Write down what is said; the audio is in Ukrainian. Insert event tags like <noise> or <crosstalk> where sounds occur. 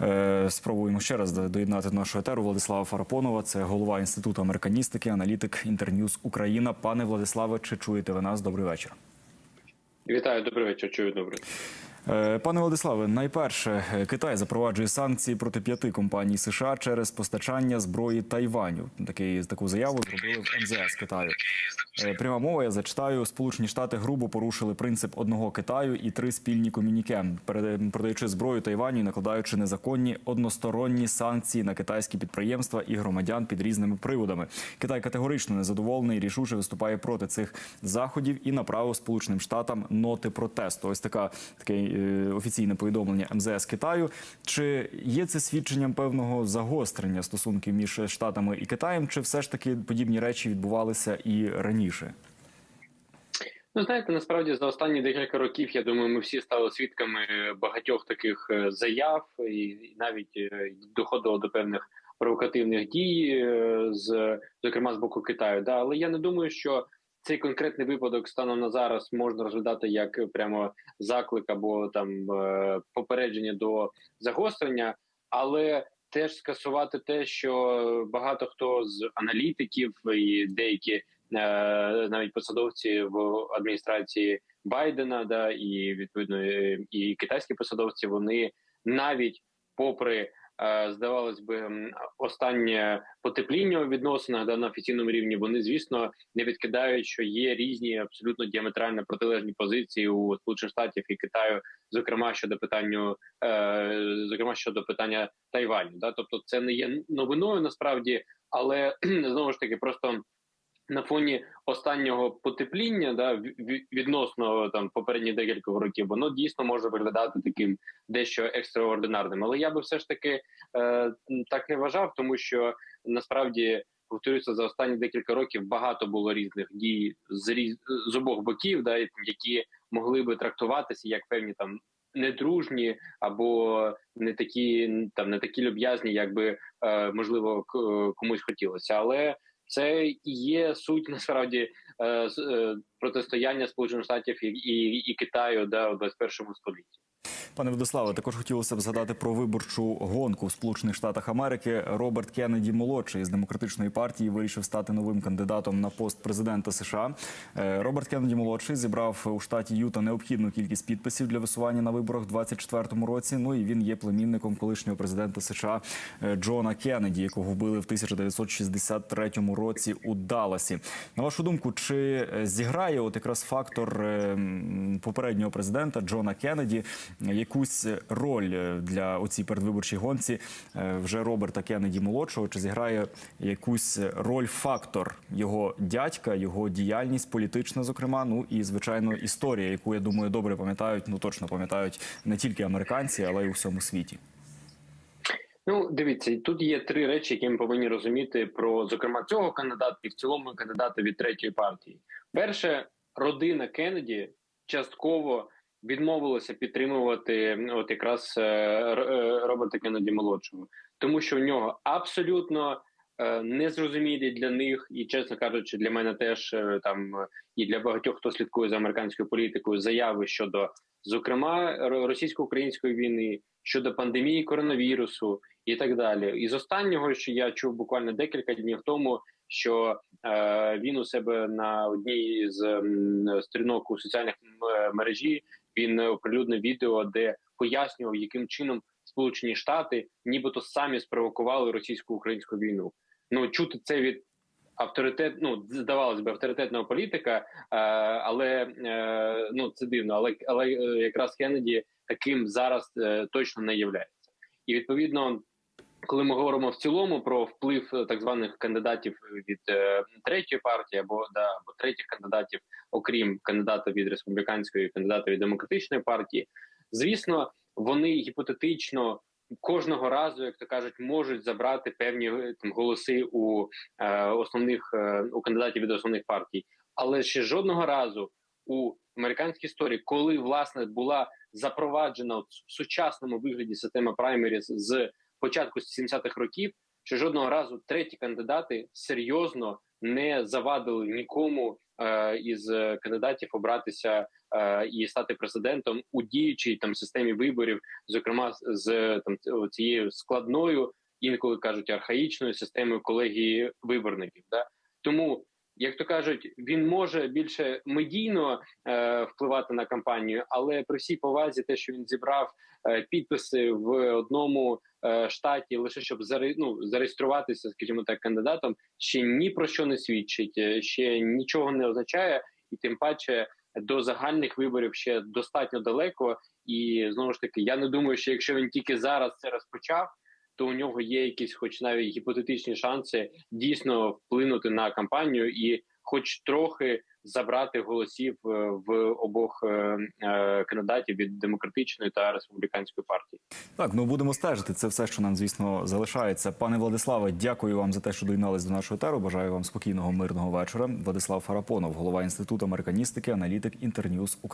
Е, Спробуємо ще раз доєднати до нашого етеру Владислава Фарапонова. Це голова інституту американістики, аналітик Інтерньюз Україна. Пане Владиславе, чи чуєте ви нас? Добрий вечір. Вітаю, добрий вечір. Чую добре. Пане Владиславе, найперше е, Китай запроваджує санкції проти п'яти компаній США через постачання зброї Тайваню. Таку заяву зробили в МЗС Китаю. Е, Пряма мова я зачитаю. Сполучені Штати грубо порушили принцип одного Китаю і три спільні комюніке, продаючи зброю Тайваню накладаючи незаконні односторонні санкції на китайські підприємства і громадян під різними приводами. Китай категорично незадоволений, рішуче виступає проти цих заходів і направив Сполученим Штатам ноти протесту. Ось така таке е, офіційне повідомлення МЗС Китаю. Чи є це свідченням певного загострення стосунків між Штатами і Китаєм, чи все ж таки подібні речі відбувалися і раніше? Ну знаєте, насправді за останні декілька років я думаю, ми всі стали свідками багатьох таких е, заяв, і навіть е, доходило до певних провокативних дій, е, з зокрема з боку Китаю. Да, але я не думаю, що цей конкретний випадок станом на зараз можна розглядати як прямо заклик або там попередження до загострення, але теж скасувати те, що багато хто з аналітиків і деякі навіть посадовці в адміністрації Байдена, да і відповідно е, і китайські посадовці, вони навіть попри е, здавалось би останнє потепління у відносинах да, на офіційному рівні, вони звісно не відкидають, що є різні абсолютно діаметрально протилежні позиції у Сполучених Штатів і Китаю, зокрема щодо питанню, е, зокрема щодо питання Тайваню. Да, тобто це не є новиною насправді, але <clears throat> знову ж таки просто. На фоні останнього потепління, да, ві- ві- відносно там попередніх декілька років, воно дійсно може виглядати таким дещо екстраординарним. Але я би все ж таки е, так не вважав, тому що насправді повторюся за останні декілька років багато було різних дій з різ з обох боків, да, які могли би трактуватися як певні там недружні або не такі там не такі люб'язні, як би е, можливо к- комусь хотілося, але це і є суть <laughs> насправді е, е, протистояння Сполучених Штатів і, і, і Китаю да, в 21 столітті. Пане Владиславе, також хотілося б згадати про виборчу гонку в Сполучених Штатах Америки. Роберт Кеннеді молодший з демократичної партії вирішив стати новим кандидатом на пост президента США. Е, Роберт Кеннеді молодший зібрав у штаті Юта необхідну кількість підписів для висування на виборах у 2024 році. Ну і він є племінником колишнього президента США е, Джона Кеннеді, якого вбили в 1963 році у Далласі. На вашу думку, чи е, зіграє от якраз фактор е, попереднього президента Джона Кеннеді якусь роль е, для оцій передвиборчій гонці е, вже Роберта Кеннеді молодшого? Чи зіграє якусь роль фактор його дядька, його діяльність політична, зокрема, ну і звичайно історія, яку я думаю добре пам'ятають, ну точно пам'ятають не тільки американці, але й у всьому світі. Ну, дивіться, тут є три речі, які ми повинні розуміти про зокрема цього кандидата і в цілому кандидата від третьої партії. Перше, родина Кеннеді частково відмовилася підтримувати от якраз е, е, Роберта Кеннеді молодшого, тому що в нього абсолютно е, незрозумілі для них, і чесно кажучи, для мене теж там і для багатьох, хто слідкує за американською політикою, заяви щодо зокрема російсько-української війни, щодо пандемії коронавірусу і так далі. І з останнього, що я чув буквально декілька днів тому, що він у себе на одній з сторінок у соціальних е, мережі він оприлюднив відео, де пояснював, яким чином Сполучені Штати нібито самі спровокували російсько-українську війну. Ну чути це від авторитет, ну здавалось би, авторитетного політика, е, але е, ну це дивно. Але але е, якраз Кеннеді таким зараз е, точно не являється. І відповідно, коли ми говоримо в цілому про вплив е, так званих кандидатів від е, третьої партії або да або третіх кандидатів, окрім кандидата від республіканської, кандидата від демократичної партії, звісно, вони гіпотетично. Кожного разу, як то кажуть, можуть забрати певні е, там голоси у е, основних е, у кандидатів від основних партій, але ще жодного разу у американській історії, коли власне була запроваджена в сучасному вигляді система праймеріс з початку 70-х років, що жодного разу треті кандидати серйозно не завадили нікому е, із кандидатів обратися е, і стати президентом у діючій там системі виборів, зокрема з там цією складною, інколи кажуть архаїчною системою колегії виборників. Да? Тому, як то кажуть, він може більше медійно е, впливати на кампанію, але при всій повазі, те, що він зібрав е, підписи в одному е, штаті, лише щоб заре, ну, зареєструватися, скажімо так, кандидатом, ще ні про що не свідчить, е, ще нічого не означає, і тим паче до загальних виборів ще достатньо далеко. І знову ж таки, я не думаю, що якщо він тільки зараз це розпочав, то у нього є якісь, хоч навіть гіпотетичні шанси дійсно вплинути на кампанію і, хоч трохи, забрати голосів е, в обох е, е, кандидатів від демократичної та республіканської партії. Так, ну будемо стежити. Це все, що нам, звісно, залишається. Пане Владиславе, дякую вам за те, що доєднались до нашого теру. Бажаю вам спокійного мирного вечора. Владислав Фарапонов, голова інституту американістики, аналітик Інтерньюз Україна.